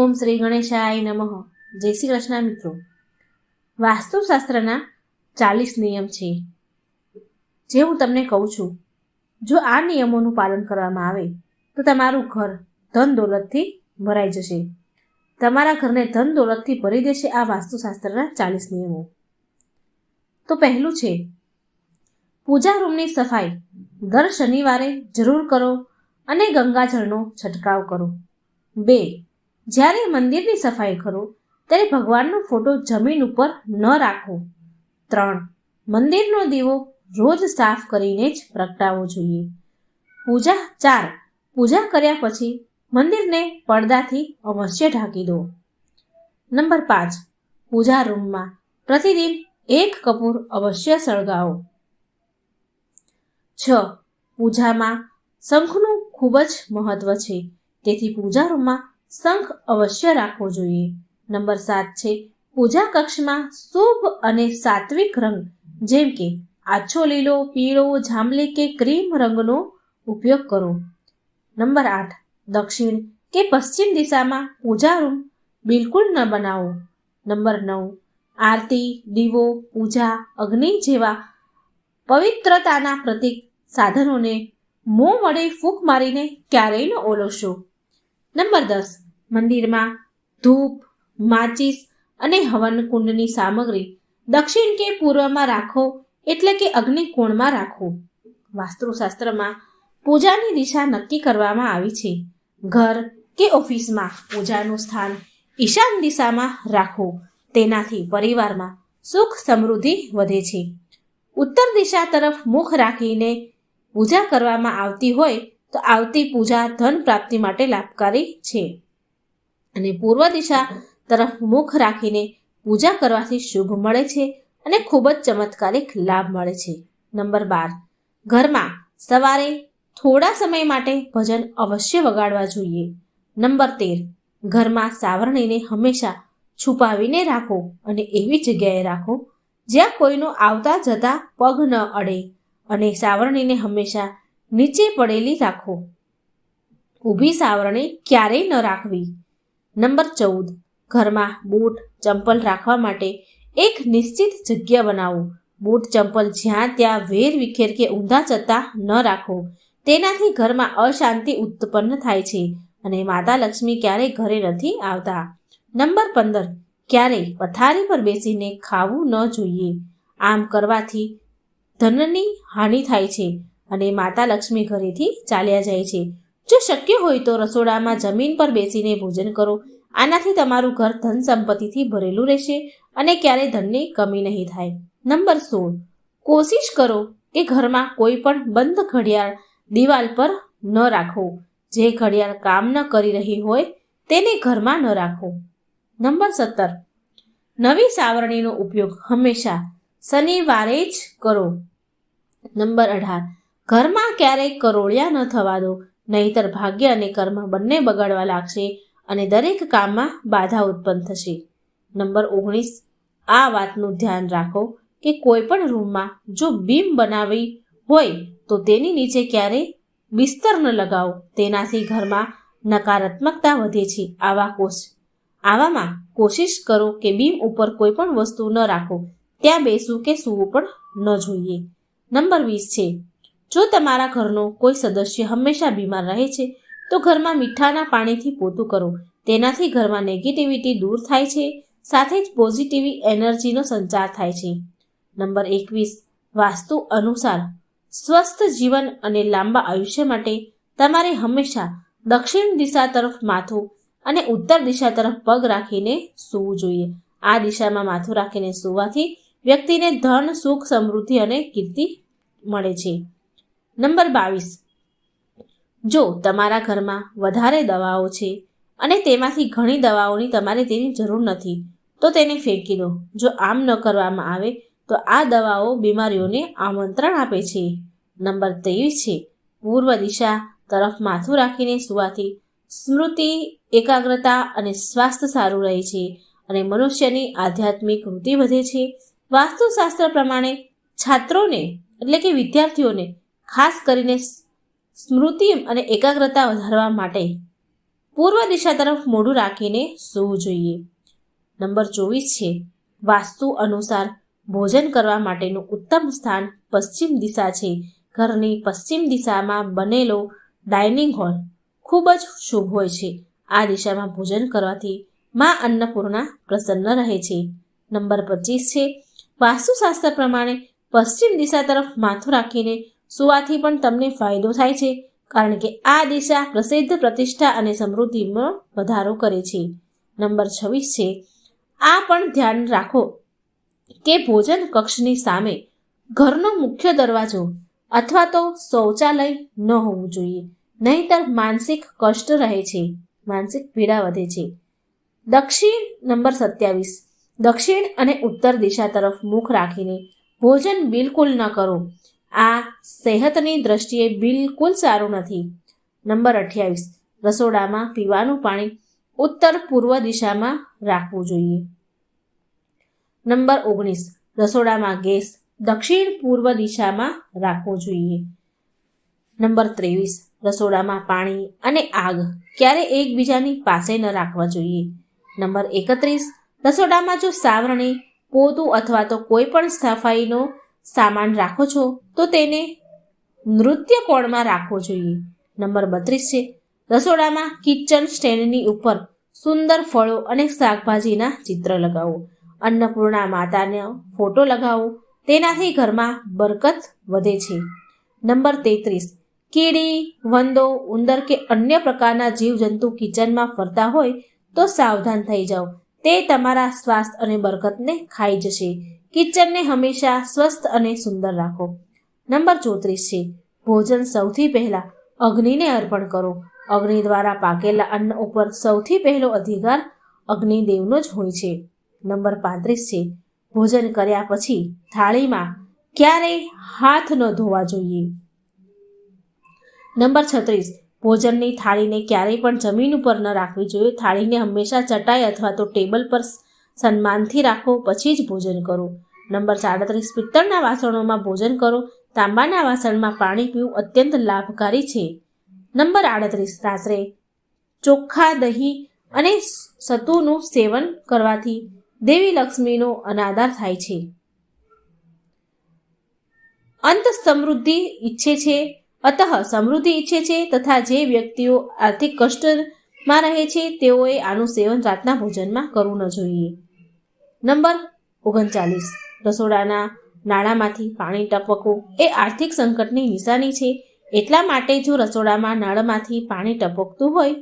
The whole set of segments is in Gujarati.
ઓમ શ્રી ગણેશાય નમઃ. જય શ્રી કૃષ્ણ મિત્રો. વાસ્તુશાસ્ત્રના ચાલીસ નિયમ છે. જે હું તમને કહું છું, જો આ નિયમોનું પાલન કરવામાં આવે, તો તમારું ઘર ધન દોલતથી ભરાઈ જશે. તમારા ઘરને ધન દોલતથી ભરી દેશે આ વાસ્તુશાસ્ત્રના ચાલીસ નિયમો. તો પહેલું છે, પૂજા રૂમની સફાઈ દર શનિવારે જરૂર કરો અને ગંગાજળનો છંટકાવ કરો. બે જ્યારે મંદિરની સફાઈ કરો, ત્યારે ભગવાનનો ફોટો જમીન ઉપર ન રાખો. ત્રણ, મંદિરનો દીવો રોજ સાફ કરીને જ પ્રગટાવવો જોઈએ. પૂજા ચાર, પૂજા કર્યા પછી મંદિરને પડદાથી અવશ્ય ઢાંકી દો. નંબર પાંચ, પૂજા રૂમમાં પ્રતિદિન એક કપૂર અવશ્ય સળગાવો. છ, પૂજામાં શંખનું ખૂબ જ મહત્વ છે. તેથી પૂજા રૂમમાં શંખ અવશ્ય રાખવો જોઈએ. નંબર સાત છે, પૂજા કક્ષમાં શુભ અને સાત્વિક રંગ, જેમ કે આછો લીલો, પીળો, જાંબલી કે ક્રીમ રંગનો ઉપયોગ કરો. નંબર આઠ, દક્ષિણ કે પશ્ચિમ દિશામાં પૂજા રૂમ બિલકુલ ન બનાવો. નંબર નવ, આરતી, દીવો, પૂજા, અગ્નિ જેવા પવિત્રતાના પ્રતીક સાધનોને મોં વડે ફૂંક મારીને ક્યારેય ન ઓલવશો નંબર દસ. મંદિરમાં ધૂપ, માચિસ અને હવન કુંડની સામગ્રી દક્ષિણ કે પૂર્વમાં રાખો એટલે કે અગ્નિકોણમાં રાખો. વાસ્તુશાસ્ત્રમાં પૂજાની દિશા નક્કી કરવામાં આવી છે. ઘર કે ઓફિસમાં પૂજાનું સ્થાન ઈશાન દિશામાં રાખો. તેનાથી પરિવારમાં સુખ સમૃદ્ધિ વધે છે. ઉત્તર દિશા તરફ મુખ રાખીને પૂજા કરવામાં આવતી હોય તો આવતી પૂજા ધન પ્રાપ્તિ માટે લાભકારી છે. અને પૂર્વ દિશા તરફ મુખ રાખીને પૂજા કરવાથી શુભ મળે છે અને ખૂબ જ ચમત્કારિક લાભ મળે છે. નંબર બાર. ઘરમાં સવારે થોડા સમય માટે ભજન અવશ્ય વગાડવા જોઈએ. નંબર તેર. ઘરમાં સાવરણીને હંમેશા છુપાવીને રાખો અને એવી જગ્યાએ રાખો જ્યાં કોઈનો આવતા જતા પગ ન અડે અને સાવરણીને હંમેશા નીચે પડેલી રાખો. ઊભી સાવરણી ક્યારેય ન રાખવી. નંબર ચૌદ. ઘરમાં બૂટ, ચંપલ રાખવા માટે એક નિશ્ચિત જગ્યા બનાવો. બૂટ, ચંપલ જ્યાં ત્યાં વેર વિખેર કે ઊંધા જતા ન રાખો. તેનાથી ઘરમાં અશાંતિ ઉત્પન્ન થાય છે અને માતા લક્ષ્મી ક્યારેય ઘરે નથી આવતા. નંબર પંદર. ક્યારેય પથારી પર બેસીને ખાવું ન જોઈએ. આમ કરવાથી ધનની હાનિ થાય છે. અને માતા લક્ષ્મી ઘરેથી ચાલ્યા જાય છે. જો શક્ય હોય તો રસોડામાં જમીન પર બેસીને ભોજન કરો. આનાથી તમારું ઘર ધન સંપત્તિથી ભરેલું રહેશે અને ક્યારેય ધનની કમી નહીં થાય. નંબર સોળ. કોશિશ કરો કે ઘરમાં કોઈ પણ બંધ ઘડિયાળ દિવાલ પર ન રાખો. જે ઘડિયાળ કામ ન કરી રહી હોય તેને ઘરમાં ન રાખો. નંબર સત્તર. નવી સાવરણીનો ઉપયોગ હંમેશા શનિવારે જ કરો. નંબર અઢાર. ઘરમાં ક્યારેય કરોળિયા ન થવા દો, નહીતર ભાગ્ય અને કર્મ બંને બગાડવા લાગશે અને દરેક કામમાં બાધા ઉત્પન્ન થશે. નંબર ઓગણીસ, આ વાતનું ધ્યાન રાખો કે કોઈ પણ રૂમમાં જો બીમ બનાવી હોય તો તેની નીચે ક્યારેય બિસ્તર ન લગાવો, તેનાથી ઘરમાં નકારાત્મકતા વધે છે, આવા કોશ આવામાં કોશિશ કરો કે બીમ ઉપર કોઈ પણ વસ્તુ ન રાખો, ત્યાં બેસવું કે સૂવું પણ ન જોઈએ. નંબર વીસ છે જો તમારા ઘરનો કોઈ સદસ્ય હંમેશા બીમાર રહે છે, તો ઘરમાં મીઠાના પાણીથી પોતું કરો. તેનાથી ઘરમાં નેગેટિવિટી દૂર થાય છે, સાથે જ પોઝિટિવ એનર્જીનો સંચાર થાય છે. નંબર એકવીસ, વાસ્તુ અનુસાર સ્વસ્થ જીવન અને લાંબા આયુષ્ય માટે તમારે હંમેશા દક્ષિણ દિશા તરફ માથું અને ઉત્તર દિશા તરફ પગ રાખીને સૂવું જોઈએ. આ દિશામાં માથું રાખીને સૂવાથી વ્યક્તિને ધન, સુખ, સમૃદ્ધિ અને કીર્તિ મળે છે. નંબર બાવીસ. જો તમારા ઘરમાં વધારે દવાઓ છે અને તેમાંથી ઘણી દવાઓની તમારે તેની જરૂર નથી, તો તેને ફેંકી દો. જો આમ ન કરવામાં આવે, તો આ દવાઓ બીમારીઓને આમંત્રણ આપે છે. નંબર ત્રેવીસ છે, પૂર્વ દિશા તરફ માથું રાખીને સુવાથી સ્મૃતિ, એકાગ્રતા અને સ્વાસ્થ્ય સારું રહે છે અને મનુષ્યની આધ્યાત્મિક વૃત્તિ વધે છે. વાસ્તુશાસ્ત્ર પ્રમાણે છાત્રોને એટલે કે વિદ્યાર્થીઓને ખાસ કરીને સ્મૃતિ અને એકાગ્રતા વધારવા માટે પૂર્વ દિશા તરફ મોઢું રાખીને સૂવું જોઈએ. નંબર ચોવીસ છે, વાસ્તુ અનુસાર ભોજન કરવા માટેનું ઉત્તમ સ્થાન પશ્ચિમ દિશા છે. ઘરની પશ્ચિમ દિશામાં બનેલો ડાઇનિંગ હોલ ખૂબ જ શુભ હોય છે. આ દિશામાં ભોજન કરવાથી માં અન્નપૂર્ણા પ્રસન્ન રહે છે. નંબર પચીસ છે, વાસ્તુશાસ્ત્ર પ્રમાણે પશ્ચિમ દિશા તરફ માથું રાખીને સુવાથી પણ તમને ફાયદો થાય છે, કારણ કે આ દિશા પ્રસિદ્ધ પ્રતિષ્ઠા અને સમૃદ્ધિમાં વધારો કરે છે. નંબર છવ્વીસ છે, આ પણ ધ્યાન રાખો કે ભોજન કક્ષની સામે ઘરનો મુખ્ય દરવાજો અથવા તો શૌચાલય ન હોવું જોઈએ, નહીંતર માનસિક કષ્ટ રહે છે, માનસિક પીડા વધે છે. દક્ષિણ નંબર સત્યાવીસ, દક્ષિણ અને ઉત્તર દિશા તરફ મુખ રાખીને ભોજન બિલકુલ ન કરો આ સેહતની દ્રષ્ટિએ બિલકુલ સારું નથી. નંબર અઠ્યાવીસ. રસોડામાં પીવાનું પાણી ઉત્તર પૂર્વ દિશામાં રાખવું જોઈએ. નંબર ઓગણીસ. રસોડામાં ગેસ દક્ષિણ પૂર્વ દિશામાં રાખવો જોઈએ. નંબર ત્રેવીસ. રસોડામાં પાણી અને આગ ક્યારે એકબીજાની પાસે ન રાખવા જોઈએ. નંબર એકત્રીસ. રસોડામાં જો સાવરણી, પોતું અથવા તો કોઈ પણ સફાઈનો સામાન રાખો છો તો તેને નૃત્ય કોણમાં રાખવો જોઈએ. નંબર બત્રીસ છે, રસોડામાં કિચન સ્ટેન્ડની ઉપર સુંદર ફળો અને શાકભાજીના ચિત્ર લગાવો. અન્નપૂર્ણા માતાનો ફોટો લગાવો. તેનાથી ઘરમાં બરકત વધે છે. નંબર તેત્રીસ, કીડી, વંદો, ઉંદર કે અન્ય પ્રકારના જીવજંતુ કિચનમાં ફરતા હોય તો સાવધાન થઈ જાઓ. તે તમારા સ્વાસ્થ્ય અને બરકતને ખાઈ જશે. કિચનને હંમેશા સ્વસ્થ અને સુંદર રાખો. નંબર ચોત્રીસ છે, ભોજન સૌથી પહેલા અગ્નિને અર્પણ કરો. અગ્નિ દ્વારા પાકેલા અન્ન ઉપર સૌથી પહેલો અધિકાર અગ્નિદેવનો જ હોય છે. નંબર પાંત્રીસ છે, ભોજન કર્યા પછી થાળીમાં ક્યારેય હાથ ન ધોવા જોઈએ? નંબર છત્રીસ, ભોજનની થાળીને ક્યારેય પણ જમીન ઉપર ન રાખવી જોઈએ. થાળીને હંમેશા ચટાઈ અથવા તો ટેબલ પર સન્માનથી રાખો, પછી જ ભોજન કરો. નંબર સાડત્રીસ, પિત્તળના વાસણોમાં ભોજન કરો. તાંબાના વાસણમાં પાણી પીવું અત્યંત લાભકારી છે. નંબર આડત્રીસ, રાત્રે ચોખ્ખા દહીં અને સતુનું સેવન કરવાથી દેવી લક્ષ્મીનો અનાદાર થાય છે. અંત સમૃદ્ધિ ઈચ્છે છે. અતઃ સમૃદ્ધિ ઈચ્છે છે તથા જે વ્યક્તિઓ આર્થિક કષ્ટમાં રહે છે તેઓએ આનું સેવન રાતના ભોજનમાં કરવું ન જોઈએ. નંબર ઓગણચાલીસ. રસોડાના નાળામાંથી પાણી ટપકવું એ આર્થિક સંકટની નિશાની છે. એટલા માટે જો રસોડામાં નળમાંથી પાણી ટપકતું હોય,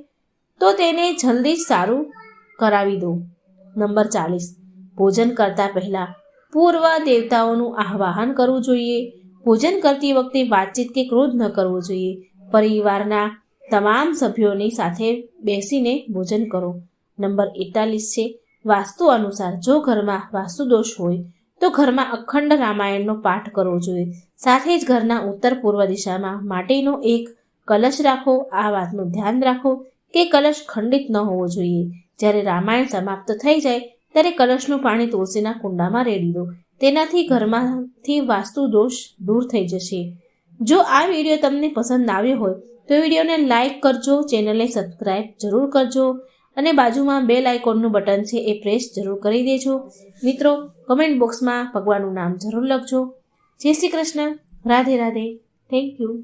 તો તેને જલ્દી જ સારું કરાવી દો. નંબર ચાલીસ. ભોજન કરતા પહેલા પૂર્વ દેવતાઓનું આહ્વાન કરવું જોઈએ. ભોજન કરતી વખતે વાતચીત કે ક્રોધ ન કરવો જોઈએ. પરિવારના તમામ સભ્યોની સાથે બેસીને ભોજન કરો. નંબર એકતાલીસ છે. વાસ્તુ અનુસાર જો ઘરમાં વાસ્તુ દોષ હોય, તો ઘરમાં અખંડ રામાયણનો પાઠ કરવો જોઈએ. સાથે જ ઘરના ઉત્તર પૂર્વ દિશામાં માટીનો એક કલશ રાખો. આ વાતનું ધ્યાન રાખો કે કલશ ખંડિત ન હોવો જોઈએ. જ્યારે રામાયણ સમાપ્ત થઈ જાય, ત્યારે કલશનું પાણી તુલસીના કુંડામાં રેડી દો. તેનાથી ઘરમાંથી વાસ્તુ દોષ દૂર થઈ જશે. જો આ વીડિયો તમને પસંદ આવ્યો હોય, તો વિડીયોને લાઇક કરજો, ચેનલને સબસ્ક્રાઈબ જરૂર કરજો. અને બાજુમાં બેલ આઇકોનનું બટન છે એ પ્રેસ જરૂર કરી દેજો. મિત્રો કમેન્ટ બોક્સમાં ભગવાનનું નામ જરૂર લખજો. જય શ્રી કૃષ્ણ. રાધે રાધે. Thank you